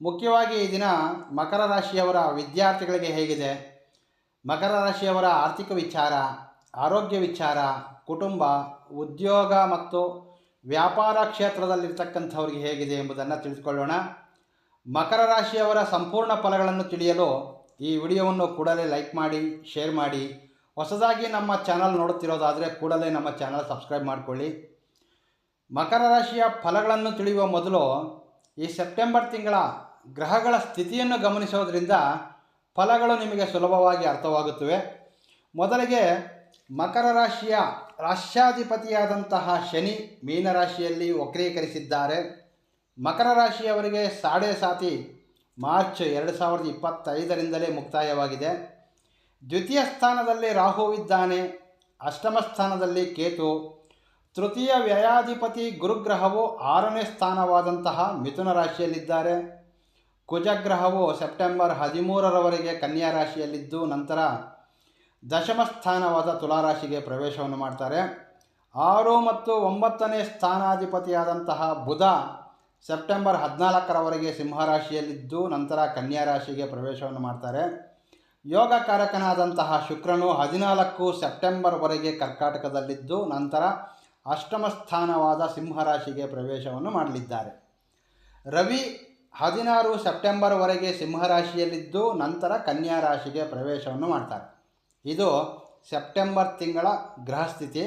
ಮುಖ್ಯವಾಗಿ ಈ ದಿನ ಮಕರ ರಾಶಿಯವರ ವಿದ್ಯಾರ್ಥಿಗಳಿಗೆ ಹೇಗಿದೆ? ಮಕರ ರಾಶಿಯವರ ಆರ್ಥಿಕ ವಿಚಾರ, ಆರೋಗ್ಯ ವಿಚಾರ, ಕುಟುಂಬ, ಉದ್ಯೋಗ ಮತ್ತು ವ್ಯಾಪಾರ ಕ್ಷೇತ್ರದಲ್ಲಿರ್ತಕ್ಕಂಥವ್ರಿಗೆ ಹೇಗಿದೆ ಎಂಬುದನ್ನು ತಿಳಿದುಕೊಳ್ಳೋಣ. ಮಕರ ರಾಶಿಯವರ ಸಂಪೂರ್ಣ ಫಲಗಳನ್ನು ತಿಳಿಯಲು ಈ ವಿಡಿಯೋವನ್ನು ಕೂಡಲೇ ಲೈಕ್ ಮಾಡಿ, ಶೇರ್ ಮಾಡಿ. ಹೊಸದಾಗಿ ನಮ್ಮ ಚಾನಲ್ ನೋಡುತ್ತಿರೋದಾದರೆ ಕೂಡಲೇ ನಮ್ಮ ಚಾನಲ್ ಸಬ್ಸ್ಕ್ರೈಬ್ ಮಾಡಿಕೊಳ್ಳಿ. ಮಕರ ರಾಶಿಯ ಫಲಗಳನ್ನು ತಿಳಿಯುವ ಮೊದಲು ಈ ಸೆಪ್ಟೆಂಬರ್ ತಿಂಗಳ ಗ್ರಹಗಳ ಸ್ಥಿತಿಯನ್ನು ಗಮನಿಸೋದ್ರಿಂದ ಫಲಗಳು ನಿಮಗೆ ಸುಲಭವಾಗಿ ಅರ್ಥವಾಗುತ್ತವೆ. ಮೊದಲಿಗೆ ಮಕರ ರಾಶಿಯ ರಾಶ್ಯಾಧಿಪತಿಯಾದಂತಹ ಶನಿ ಮೀನರಾಶಿಯಲ್ಲಿ ವಕ್ರೀಕರಿಸಿದ್ದಾರೆ. ಮಕರ ರಾಶಿಯವರಿಗೆ ಸಾಡೆ ಸಾತಿ ಮಾರ್ಚ್ ಎರಡು ಸಾವಿರದ ಇಪ್ಪತ್ತೈದರಿಂದಲೇ ಮುಕ್ತಾಯವಾಗಿದೆ. ದ್ವಿತೀಯ ಸ್ಥಾನದಲ್ಲಿ ರಾಹುವಿದ್ದಾನೆ ಅಷ್ಟಮ ಸ್ಥಾನದಲ್ಲಿ ಕೇತು. ತೃತೀಯ ವ್ಯಯಾಧಿಪತಿ ಗುರುಗ್ರಹವು ಆರನೇ ಸ್ಥಾನವಾದಂತಹ ಮಿಥುನ ರಾಶಿಯಲ್ಲಿದ್ದಾರೆ. ಕುಜಗ್ರಹವು ಸೆಪ್ಟೆಂಬರ್ ಹದಿಮೂರರವರೆಗೆ ಕನ್ಯಾ ರಾಶಿಯಲ್ಲಿದ್ದು, ನಂತರ ದಶಮ ಸ್ಥಾನವಾದ ತುಲಾರಾಶಿಗೆ ಪ್ರವೇಶವನ್ನು ಮಾಡ್ತಾರೆ. ಆರು ಮತ್ತು ಒಂಬತ್ತನೇ ಸ್ಥಾನಾಧಿಪತಿಯಾದಂತಹ ಬುಧ ಸೆಪ್ಟೆಂಬರ್ ಹದಿನಾಲ್ಕರವರೆಗೆ ಸಿಂಹರಾಶಿಯಲ್ಲಿದ್ದು, ನಂತರ ಕನ್ಯಾ ರಾಶಿಗೆ ಪ್ರವೇಶವನ್ನು ಮಾಡ್ತಾರೆ. ಯೋಗ ಕಾರಕನಾದಂತಹ ಶುಕ್ರನು ಹದಿನಾಲ್ಕು ಸೆಪ್ಟೆಂಬರ್ವರೆಗೆ ಕರ್ಕಾಟಕದಲ್ಲಿದ್ದು, ನಂತರ ಅಷ್ಟಮ ಸ್ಥಾನವಾದ ಸಿಂಹರಾಶಿಗೆ ಪ್ರವೇಶವನ್ನು ಮಾಡಲಿದ್ದಾರೆ. ರವಿ ಹದಿನಾರು ಸೆಪ್ಟೆಂಬರ್ವರೆಗೆ ಸಿಂಹರಾಶಿಯಲ್ಲಿದ್ದು ನಂತರ ಕನ್ಯಾ ರಾಶಿಗೆ ಪ್ರವೇಶವನ್ನು ಮಾಡ್ತಾರೆ. ಇದು ಸೆಪ್ಟೆಂಬರ್ ತಿಂಗಳ ಗ್ರಹ ಸ್ಥಿತಿ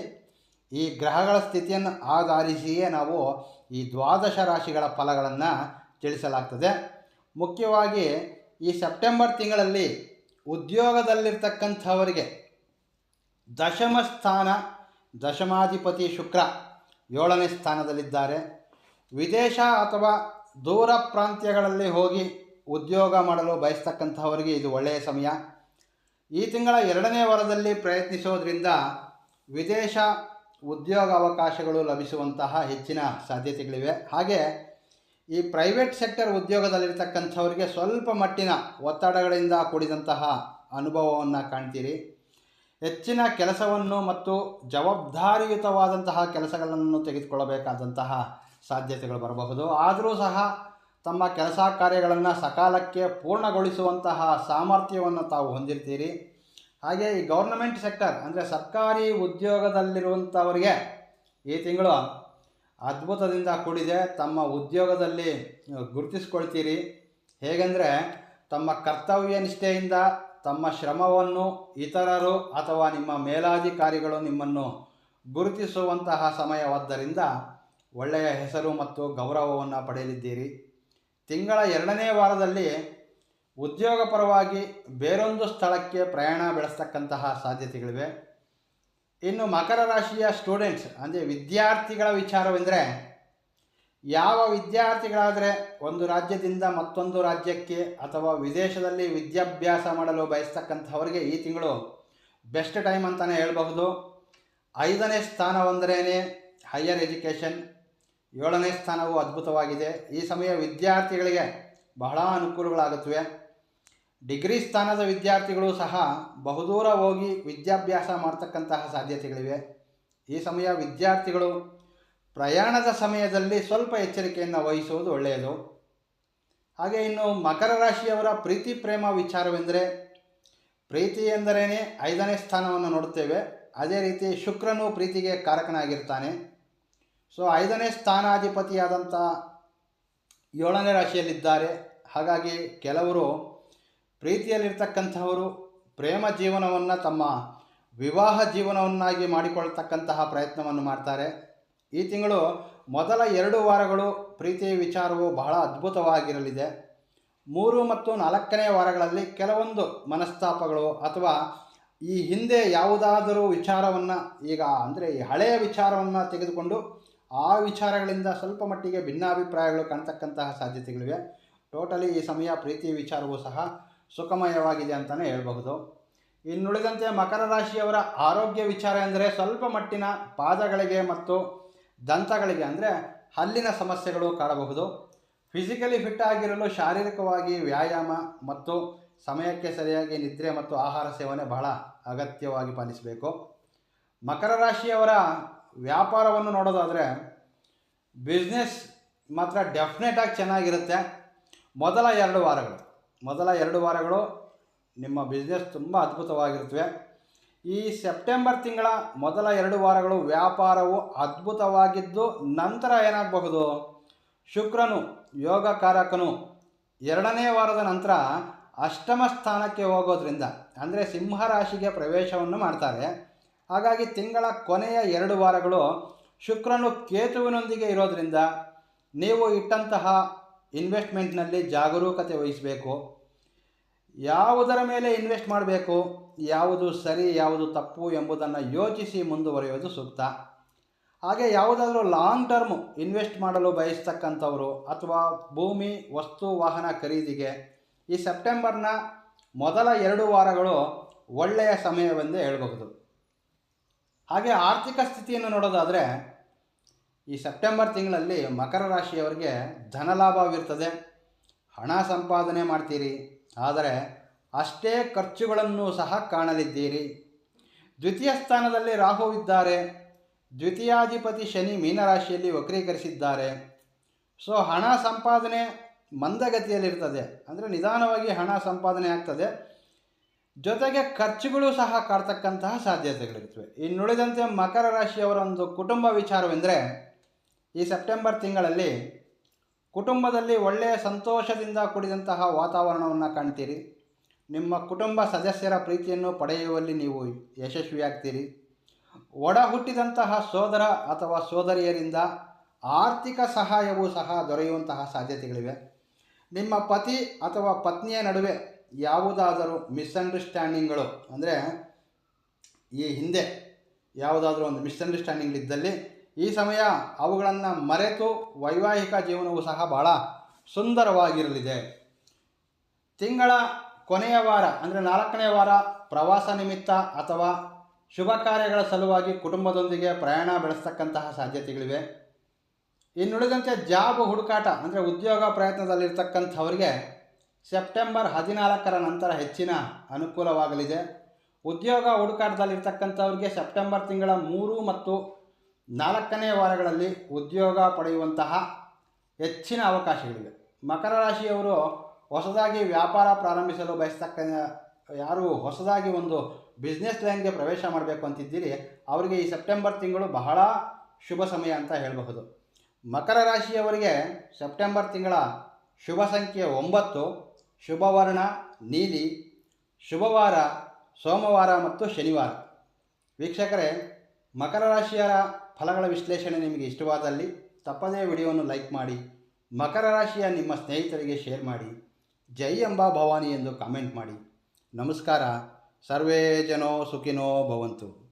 ಈ ಗ್ರಹಗಳ ಸ್ಥಿತಿಯನ್ನು ಆಧರಿಸಿಯೇ ನಾವು ಈ ದ್ವಾದಶ ರಾಶಿಗಳ ಫಲಗಳನ್ನು ತಿಳಿಸಲಾಗ್ತದೆ. ಮುಖ್ಯವಾಗಿ ಈ ಸೆಪ್ಟೆಂಬರ್ ತಿಂಗಳಲ್ಲಿ ಉದ್ಯೋಗದಲ್ಲಿರ್ತಕ್ಕಂಥವರಿಗೆ ದಶಮ ಸ್ಥಾನ ದಶಮಾಧಿಪತಿ ಶುಕ್ರ ಏಳನೇ ಸ್ಥಾನದಲ್ಲಿದ್ದಾರೆ. ವಿದೇಶ ಅಥವಾ ದೂರ ಪ್ರಾಂತ್ಯಗಳಲ್ಲಿ ಹೋಗಿ ಉದ್ಯೋಗ ಮಾಡಲು ಬಯಸ್ತಕ್ಕಂಥವರಿಗೆ ಇದು ಒಳ್ಳೆಯ ಸಮಯ. ಈ ತಿಂಗಳ ಎರಡನೇ ವಾರದಲ್ಲಿ ಪ್ರಯತ್ನಿಸೋದ್ರಿಂದ ವಿದೇಶ ಉದ್ಯೋಗ ಅವಕಾಶಗಳು ಲಭಿಸುವಂತಹ ಹೆಚ್ಚಿನ ಸಾಧ್ಯತೆಗಳಿವೆ. ಹಾಗೆ ಈ ಪ್ರೈವೇಟ್ ಸೆಕ್ಟರ್ ಉದ್ಯೋಗದಲ್ಲಿರ್ತಕ್ಕಂಥವರಿಗೆ ಸ್ವಲ್ಪ ಮಟ್ಟಿನ ಒತ್ತಡಗಳಿಂದ ಕೂಡಿದಂತಹ ಅನುಭವವನ್ನು ಕಾಣ್ತೀರಿ. ಹೆಚ್ಚಿನ ಕೆಲಸವನ್ನು ಮತ್ತು ಜವಾಬ್ದಾರಿಯುತವಾದಂತಹ ಕೆಲಸಗಳನ್ನು ತೆಗೆದುಕೊಳ್ಳಬೇಕಾದಂತಹ ಸಾಧ್ಯತೆಗಳು ಬರಬಹುದು. ಆದರೂ ಸಹ ತಮ್ಮ ಕೆಲಸ ಕಾರ್ಯಗಳನ್ನು ಸಕಾಲಕ್ಕೆ ಪೂರ್ಣಗೊಳಿಸುವಂತಹ ಸಾಮರ್ಥ್ಯವನ್ನು ತಾವು ಹೊಂದಿರ್ತೀರಿ. ಹಾಗೆ ಈ ಗೌರ್ನಮೆಂಟ್ ಸೆಕ್ಟರ್ ಅಂದರೆ ಸರ್ಕಾರಿ ಉದ್ಯೋಗದಲ್ಲಿರುವಂಥವರಿಗೆ ಈ ತಿಂಗಳು ಅದ್ಭುತದಿಂದ ಕೂಡಿದೆ. ತಮ್ಮ ಉದ್ಯೋಗದಲ್ಲಿ ಗುರುತಿಸ್ಕೊಳ್ತೀರಿ. ಹೇಗೆಂದರೆ ತಮ್ಮ ಕರ್ತವ್ಯ ನಿಷ್ಠೆಯಿಂದ ತಮ್ಮ ಶ್ರಮವನ್ನು ಇತರರು ಅಥವಾ ನಿಮ್ಮ ಮೇಲಾಧಿಕಾರಿಗಳು ನಿಮ್ಮನ್ನು ಗುರುತಿಸುವಂತಹ ಸಮಯವಾದ್ದರಿಂದ ಒಳ್ಳೆಯ ಹೆಸರು ಮತ್ತು ಗೌರವವನ್ನು ಪಡೆಯಲಿದ್ದೀರಿ. ತಿಂಗಳ ಎರಡನೇ ವಾರದಲ್ಲಿ ಉದ್ಯೋಗ ಪರವಾಗಿ ಬೇರೊಂದು ಸ್ಥಳಕ್ಕೆ ಪ್ರಯಾಣ ಬೆಳೆಸ್ತಕ್ಕಂತಹ ಸಾಧ್ಯತೆಗಳಿವೆ. ಇನ್ನು ಮಕರ ರಾಶಿಯ ಸ್ಟೂಡೆಂಟ್ಸ್, ಅಂದರೆ ವಿದ್ಯಾರ್ಥಿಗಳ ವಿಚಾರವೆಂದರೆ, ಯಾವ ವಿದ್ಯಾರ್ಥಿಗಳಾದರೆ ಒಂದು ರಾಜ್ಯದಿಂದ ಮತ್ತೊಂದು ರಾಜ್ಯಕ್ಕೆ ಅಥವಾ ವಿದೇಶದಲ್ಲಿ ವಿದ್ಯಾಭ್ಯಾಸ ಮಾಡಲು ಬಯಸ್ತಕ್ಕಂಥವ್ರಿಗೆ ಈ ತಿಂಗಳು ಬೆಸ್ಟ್ ಟೈಮ್ ಅಂತಲೇ ಹೇಳಬಹುದು. ಐದನೇ ಸ್ಥಾನವೆಂದರೇ ಹೈಯರ್ ಎಜುಕೇಷನ್ ಏಳನೇ ಸ್ಥಾನವು ಅದ್ಭುತವಾಗಿದೆ. ಈ ಸಮಯ ವಿದ್ಯಾರ್ಥಿಗಳಿಗೆ ಬಹಳ ಅನುಕೂಲಗಳಾಗುತ್ತವೆ. ಡಿಗ್ರಿ ಸ್ಥಾನದ ವಿದ್ಯಾರ್ಥಿಗಳು ಸಹ ಬಹುದೂರ ಹೋಗಿ ವಿದ್ಯಾಭ್ಯಾಸ ಮಾಡ್ತಕ್ಕಂತಹ ಸಾಧ್ಯತೆಗಳಿವೆ. ಈ ಸಮಯ ವಿದ್ಯಾರ್ಥಿಗಳು ಪ್ರಯಾಣದ ಸಮಯದಲ್ಲಿ ಸ್ವಲ್ಪ ಎಚ್ಚರಿಕೆಯನ್ನು ವಹಿಸುವುದು ಒಳ್ಳೆಯದು. ಹಾಗೆ ಇನ್ನು ಮಕರ ರಾಶಿಯವರ ಪ್ರೀತಿ ಪ್ರೇಮ ವಿಚಾರವೆಂದರೆ, ಪ್ರೀತಿ ಎಂದರೇನೆ ಐದನೇ ಸ್ಥಾನವನ್ನು ನೋಡುತ್ತೇವೆ. ಅದೇ ರೀತಿ ಶುಕ್ರನು ಪ್ರೀತಿಗೆ ಕಾರಕನಾಗಿರ್ತಾನೆ. ಸೊ ಐದನೇ ಸ್ಥಾನಾಧಿಪತಿಯಾದಂಥ ಏಳನೇ ರಾಶಿಯಲ್ಲಿದ್ದಾರೆ. ಹಾಗಾಗಿ ಕೆಲವರು ಪ್ರೀತಿಯಲ್ಲಿರ್ತಕ್ಕಂಥವರು ಪ್ರೇಮ ಜೀವನವನ್ನು ತಮ್ಮ ವಿವಾಹ ಜೀವನವನ್ನಾಗಿ ಮಾಡಿಕೊಳ್ತಕ್ಕಂತಹ ಪ್ರಯತ್ನವನ್ನು ಮಾಡ್ತಾರೆ. ಈ ತಿಂಗಳು ಮೊದಲ ಎರಡು ವಾರಗಳು ಪ್ರೀತಿಯ ವಿಚಾರವು ಬಹಳ ಅದ್ಭುತವಾಗಿರಲಿದೆ. ಮೂರು ಮತ್ತು ನಾಲ್ಕನೇ ವಾರಗಳಲ್ಲಿ ಕೆಲವೊಂದು ಮನಸ್ತಾಪಗಳು ಅಥವಾ ಈ ಹಿಂದೆ ಯಾವುದಾದರೂ ವಿಚಾರವನ್ನು ಈಗ ಅಂದರೆ ಈ ಹಳೆಯ ವಿಚಾರವನ್ನು ತೆಗೆದುಕೊಂಡು ಆ ವಿಚಾರಗಳಿಂದ ಸ್ವಲ್ಪ ಮಟ್ಟಿಗೆ ಭಿನ್ನಾಭಿಪ್ರಾಯಗಳು ಕಾಣ್ತಕ್ಕಂತಹ ಸಾಧ್ಯತೆಗಳಿವೆ. ಟೋಟಲಿ ಈ ಸಮಯ ಪ್ರೀತಿ ವಿಚಾರವೂ ಸಹ ಸುಖಮಯವಾಗಿದೆ ಅಂತಲೇ ಹೇಳಬಹುದು. ಇನ್ನುಳಿದಂತೆ ಮಕರ ರಾಶಿಯವರ ಆರೋಗ್ಯ ವಿಚಾರ ಎಂದರೆ ಸ್ವಲ್ಪ ಮಟ್ಟಿನ ಪಾದಗಳಿಗೆ ಮತ್ತು ದಂತಗಳಿಗೆ ಅಂದರೆ ಹಲ್ಲಿನ ಸಮಸ್ಯೆಗಳು ಕಾಣಬಹುದು. ಫಿಸಿಕಲಿ ಫಿಟ್ ಆಗಿರಲು ಶಾರೀರಿಕವಾಗಿ ವ್ಯಾಯಾಮ ಮತ್ತು ಸಮಯಕ್ಕೆ ಸರಿಯಾಗಿ ನಿದ್ರೆ ಮತ್ತು ಆಹಾರ ಸೇವನೆ ಬಹಳ ಅಗತ್ಯವಾಗಿ ಪಾಲಿಸಬೇಕು. ಮಕರ ರಾಶಿಯವರ ವ್ಯಾಪಾರವನ್ನು ನೋಡೋದಾದರೆ ಬಿಸ್ನೆಸ್ ಮಾತ್ರ ಡೆಫಿನೆಟಾಗಿ ಚೆನ್ನಾಗಿರುತ್ತೆ. ಮೊದಲ ಎರಡು ವಾರಗಳು. ಮೊದಲ ಎರಡು ವಾರಗಳು ನಿಮ್ಮ ಬಿಸ್ನೆಸ್ ತುಂಬ ಅದ್ಭುತವಾಗಿರುತ್ತವೆ. ಈ ಸೆಪ್ಟೆಂಬರ್ ತಿಂಗಳ ಮೊದಲ ಎರಡು ವಾರಗಳು ವ್ಯಾಪಾರವು ಅದ್ಭುತವಾಗಿದ್ದು ನಂತರ ಏನಾಗಬಹುದು? ಶುಕ್ರನು, ಯೋಗಕಾರಕನು ಎರಡನೇ ವಾರದ ನಂತರ ಅಷ್ಟಮ ಸ್ಥಾನಕ್ಕೆ ಹೋಗೋದ್ರಿಂದ, ಅಂದರೆ ಸಿಂಹರಾಶಿಗೆ ಪ್ರವೇಶವನ್ನು ಮಾಡ್ತಾರೆ. ಹಾಗಾಗಿ ತಿಂಗಳ ಕೊನೆಯ ಎರಡು ವಾರಗಳು ಶುಕ್ರನು ಕೇತುವಿನೊಂದಿಗೆ ಇರೋದರಿಂದ ನೀವು ಇಟ್ಟಂತಹ ಇನ್ವೆಸ್ಟ್ಮೆಂಟ್ನಲ್ಲಿ ಜಾಗರೂಕತೆ ವಹಿಸಬೇಕು. ಯಾವುದರ ಮೇಲೆ ಇನ್ವೆಸ್ಟ್ ಮಾಡಬೇಕು, ಯಾವುದು ಸರಿ, ಯಾವುದು ತಪ್ಪು ಎಂಬುದನ್ನು ಯೋಚಿಸಿ ಮುಂದುವರಿಯೋದು ಸೂಕ್ತ. ಹಾಗೆ ಯಾವುದಾದ್ರೂ ಲಾಂಗ್ ಟರ್ಮ್ ಇನ್ವೆಸ್ಟ್ ಮಾಡಲು ಬಯಸ್ತಕ್ಕಂಥವರು ಅಥವಾ ಭೂಮಿ, ವಸ್ತು, ವಾಹನ ಖರೀದಿಗೆ ಈ ಸೆಪ್ಟೆಂಬರ್ನ ಮೊದಲ ಎರಡು ವಾರಗಳು ಒಳ್ಳೆಯ ಸಮಯವೆಂದೇ ಹೇಳಬಹುದು. ಹಾಗೆ ಆರ್ಥಿಕ ಸ್ಥಿತಿಯನ್ನು ನೋಡೋದಾದರೆ ಈ ಸೆಪ್ಟೆಂಬರ್ ತಿಂಗಳಲ್ಲಿ ಮಕರ ರಾಶಿಯವರಿಗೆ ಧನಲಾಭವಿರ್ತದೆ. ಹಣ ಸಂಪಾದನೆ ಮಾಡ್ತೀರಿ. ಆದರೆ ಅಷ್ಟೇ ಖರ್ಚುಗಳನ್ನು ಸಹ ಕಾಣಲಿದ್ದೀರಿ. ದ್ವಿತೀಯ ಸ್ಥಾನದಲ್ಲಿ ರಾಹು ಇದ್ದಾರೆ. ದ್ವಿತೀಯಾಧಿಪತಿ ಶನಿ ಮೀನರಾಶಿಯಲ್ಲಿ ವಕ್ರೀಕರಿಸಿದ್ದಾರೆ. ಸೊ, ಹಣ ಸಂಪಾದನೆ ಮಂದಗತಿಯಲ್ಲಿರ್ತದೆ. ಅಂದರೆ ನಿಧಾನವಾಗಿ ಹಣ ಸಂಪಾದನೆ ಆಗ್ತದೆ. ಜೊತೆಗೆ ಖರ್ಚುಗಳು ಸಹ ಕಾಡ್ತಕ್ಕಂತಹ ಸಾಧ್ಯತೆಗಳಿರ್ತವೆ ಇನ್ನುಳಿದಂತೆ ಮಕರ ರಾಶಿಯವರ ಒಂದು ಕುಟುಂಬ ವಿಚಾರವೆಂದರೆ, ಈ ಸೆಪ್ಟೆಂಬರ್ ತಿಂಗಳಲ್ಲಿ ಕುಟುಂಬದಲ್ಲಿ ಒಳ್ಳೆಯ ಸಂತೋಷದಿಂದ ಕೂಡಿದಂತಹ ವಾತಾವರಣವನ್ನು ಕಾಣ್ತೀರಿ. ನಿಮ್ಮ ಕುಟುಂಬ ಸದಸ್ಯರ ಪ್ರೀತಿಯನ್ನು ಪಡೆಯುವಲ್ಲಿ ನೀವು ಯಶಸ್ವಿಯಾಗ್ತೀರಿ. ಒಡ ಹುಟ್ಟಿದಂತಹ ಸೋದರ ಅಥವಾ ಸೋದರಿಯರಿಂದ ಆರ್ಥಿಕ ಸಹಾಯವೂ ಸಹ ದೊರೆಯುವಂತಹ ಸಾಧ್ಯತೆಗಳಿವೆ. ನಿಮ್ಮ ಪತಿ ಅಥವಾ ಪತ್ನಿಯ ನಡುವೆ ಯಾವುದಾದರೂ ಮಿಸ್ಅಂಡರ್ಸ್ಟ್ಯಾಂಡಿಂಗ್ಗಳು ಅಂದರೆ ಈ ಹಿಂದೆ ಯಾವುದಾದ್ರೂ ಒಂದು ಮಿಸ್ಅಂಡರ್ಸ್ಟ್ಯಾಂಡಿಂಗ್ಗಳಿದ್ದಲ್ಲಿ ಈ ಸಮಯ ಅವುಗಳನ್ನು ಮರೆತು ವೈವಾಹಿಕ ಜೀವನವು ಸಹ ಬಹಳ ಸುಂದರವಾಗಿರಲಿದೆ. ತಿಂಗಳ ಕೊನೆಯ ವಾರ ಅಂದರೆ ನಾಲ್ಕನೇ ವಾರ ಪ್ರವಾಸ ನಿಮಿತ್ತ ಅಥವಾ ಶುಭ ಕಾರ್ಯಗಳ ಸಲುವಾಗಿ ಕುಟುಂಬದೊಂದಿಗೆ ಪ್ರಯಾಣ ಬೆಳೆಸ್ತಕ್ಕಂತಹ ಸಾಧ್ಯತೆಗಳಿವೆ. ಇನ್ನುಳಿದಂತೆ ಜಾಬ್ ಹುಡುಕಾಟ ಅಂದರೆ ಉದ್ಯೋಗ ಪ್ರಯತ್ನದಲ್ಲಿರ್ತಕ್ಕಂಥವರಿಗೆ ಸೆಪ್ಟೆಂಬರ್ ಹದಿನಾಲ್ಕರ ನಂತರ ಹೆಚ್ಚಿನ ಅನುಕೂಲವಾಗಲಿದೆ. ಉದ್ಯೋಗ ಹುಡುಕಾಟದಲ್ಲಿರ್ತಕ್ಕಂಥವ್ರಿಗೆ ಸೆಪ್ಟೆಂಬರ್ ತಿಂಗಳ ಮೂರು ಮತ್ತು ನಾಲ್ಕನೇ ವಾರಗಳಲ್ಲಿ ಉದ್ಯೋಗ ಪಡೆಯುವಂತಹ ಹೆಚ್ಚಿನ ಅವಕಾಶಗಳಿವೆ. ಮಕರ ರಾಶಿಯವರು ಹೊಸದಾಗಿ ವ್ಯಾಪಾರ ಪ್ರಾರಂಭಿಸಲು ಬಯಸ್ತಕ್ಕ ಯಾರು ಹೊಸದಾಗಿ ಒಂದು ಬಿಸ್ನೆಸ್ ಲೈನ್ಗೆ ಪ್ರವೇಶ ಮಾಡಬೇಕು ಅಂತಿದ್ದೀರಿ, ಅವರಿಗೆ ಈ ಸೆಪ್ಟೆಂಬರ್ ತಿಂಗಳು ಬಹಳ ಶುಭ ಸಮಯ ಅಂತ ಹೇಳಬಹುದು. ಮಕರ ರಾಶಿಯವರಿಗೆ ಸೆಪ್ಟೆಂಬರ್ ತಿಂಗಳ ಶುಭ ಸಂಖ್ಯೆ ಒಂಬತ್ತು ಶುಭವರ್ಣ, ನೀಲಿ, ಶುಭವಾರ, ಸೋಮವಾರ ಮತ್ತು ಶನಿವಾರ. ವೀಕ್ಷಕರೇ, ಮಕರ ರಾಶಿಯ ಫಲಗಳ ವಿಶ್ಲೇಷಣೆ ನಿಮಗೆ ಇಷ್ಟವಾದಲ್ಲಿ ತಪ್ಪದೇ ವಿಡಿಯೋವನ್ನು ಲೈಕ್ ಮಾಡಿ, ಮಕರ ರಾಶಿಯ ನಿಮ್ಮ ಸ್ನೇಹಿತರಿಗೆ ಶೇರ್ ಮಾಡಿ, ಜೈ ಅಂಬಾ ಭವಾನಿ ಎಂದು ಕಾಮೆಂಟ್ ಮಾಡಿ. ನಮಸ್ಕಾರ, ಸರ್ವೇ ಜನೋ ಸುಖಿನೋ ಭವಂತು.